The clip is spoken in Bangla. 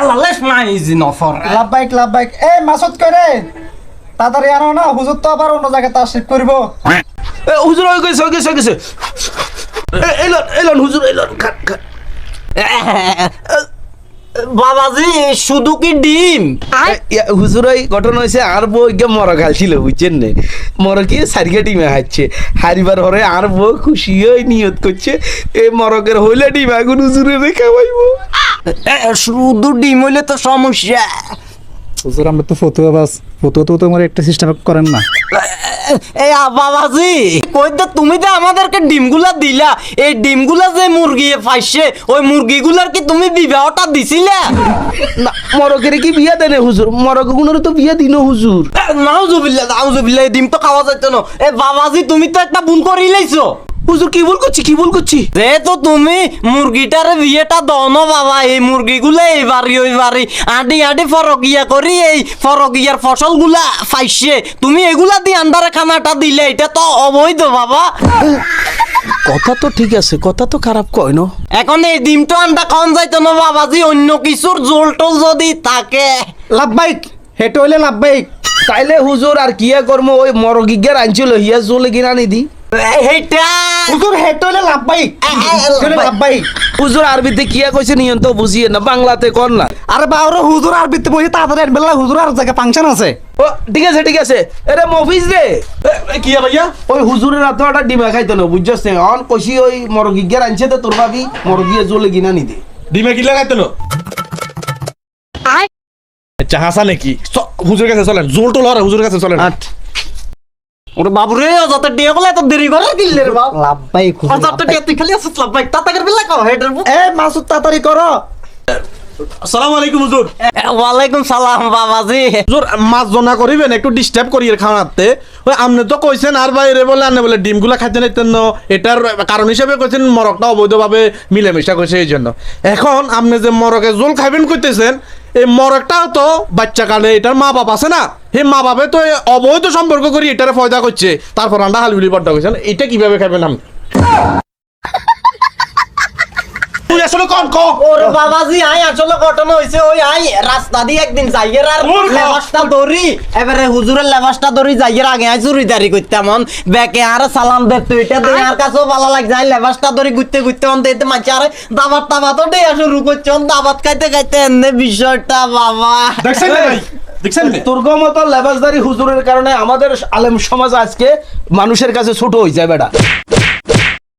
তেলালে মাইজি নফর। লাভবাইক লাভবাইক। এ মাসুদ করে তাড়াতাড়ি আনো না হুজুর তো আবার অন্য জায়গায় তাশরিফ করব। এ, হুজুর হয়ে গেছে হয়ে গেছে হয়ে গেছে। এ, এলন এলন হুজুর এলন খান খান। বাবাজি শুধু কি ডিম? হুজুর ওই ঘটনা হয়েছে আর বউ ইগে মর খাইছিল বুঝছেন নে? মর কি সারিকে ডিমে হাইছে হারিবার হরে আর বউ খুশি হয়ে নিয়ত করছে এ মরকের হইলে ডিম আগুন হুজুরে এ, শুধু ডিম হইলে তো সমস্যা। হুজুর আমরা তো ফতুয়া বাস ফতুয়া তো তোমার একটা সিস্টেম করেন না। এই আ, বাবাজি কই তো তুমি তো আমাদেরকে ডিমগুলা দিলা এই ডিমগুলা যে মুরগি পাইছে ওই মুরগিগুলার কি তুমি বিবাহটা দিছিলা? না মরকের কি বিয়া দেনে হুজুর? মরক গুণের তো বিয়া দিন হুজুর। নাউজুবিল্লাহ নাউজুবিল্লাহ এই ডিম তো খাওয়া যাইতো না। এ বাবাজি তুমি তো একটা ভুল করে লাইছো। হুজুর কি ভুল করছি কি ভুল করছি? যেহেতু তুমি মুরগিটারে বিয়েটা দাও না বাবা এই মুরগিগুলো এই বাড়ি ওই বাড়ি আডি আডি ফরকিয়া করি এই ফরকিয়ার ফসলগুলা পাইছে তুমি এগুলা দিয়ে আন্ডারে খানাটা দিলে এটা তো অবৈধ বাবা। কথা তো ঠিক আছে কথা তো খারাপ কয় না। এখন এই ডিমটা আন্ডা খাওয়ান যাইতো না বাবাজি অন্য কিছুর জোল টোল যদি থাকে। লাভবাইক হেটো হইলে লাভবাইক তাইলে হুজুর আর কিয়া কর্ম ওই মরগিগের আনছিল হিয়া জলে কিনা নিদি। হুজুর হেটো হইলে লাভবাইক এ, এ, লাভবাইক হুজুর আরবিতে কিয়া কইছে নিয়ন বুঝিয়ে না বাংলাতে কর না। আরে বাবরে হুজুর আর বিতে বসে তাড়াতাড়ি বেলা হুজুর আর ফাংশন আছে। ও ঠিক আছে ঠিক আছে। এরে মফিজ রে। কি ভাইয়া? ওই হুজুরের হাতে একটা ডিমা খাইতো না বুঝছস অন কইছি ওই মরগিগের আনছে তো তোর ভাবি মরগিয়ে জলে কিনা নিদে। ডিমে কি লাগাইতে নো আচ্ছা হাসা নাকি? চ- হুজুর কাছে চলেন জোর টোল হুজুর কাছে চলেন। ওরে বাবুরে যাতে ডিয়ে বলে এত দেরি করে দিলে রে বাপ। লাভবাইক যাতে ডিয়ে তুই খালি আসিস লাভ ভাই তাতাকের বেলা কাও হেডের এ মাসুদ তাড়াতাড়ি করো। আসসালামু আলাইকুম হুজুর। ওয়ালাইকুম সালাম বাবাজি। হুজুর মাছ জনা করিবেন একটু ডিস্টার্ব করি এর খাওয়াতে। ওই আপনি তো কইছেন আর বাইরে বলে আনে বলে ডিমগুলা খাইতে নিতেন না। এটার কারণ হিসেবে কইছেন মরকটা অবৈধভাবে মিলেমিশা কইছে এই জন্য এখন আপনি যে মরকে জোল খাইবেন কইতেছেন এই মরকটা তো বাচ্চা কালে এটার মা বাপ আছে না? হে মা বাপে তো অবৈধ সম্পর্ক করি, এটারে ফয়দা করছে। তারপর আন্ডা হালবিলি পর্দা করছে। এটা কীভাবে খাবেন আপনি তুই আসলে কন ক ওরে বাবাজি আই আসলে ঘটনা হইছে ওই আই রাস্তা দিয়ে একদিন যাইয়ের আর লেবাসটা ধরি। এবারে হুজুরের লেবাসটা ধরি যাইয়ের আগে আই চুরিদারি করতাম অন। বেকে আর সালাম দে তুই এটা দে আর। কাছেও ভালো লাগ যায় লেবাসটা ধরি ঘুরতে ঘুরতে অন দিতে আরে দাবাত শুরু দাবাত খাইতে খাইতে এনে বিষয়টা বাবা। দেখছেন না ভাই? দেখছেন লেবাসদারি হুজুরের কারণে আমাদের আলেম সমাজ আজকে মানুষের কাছে ছোট হয়ে যায় বেটা।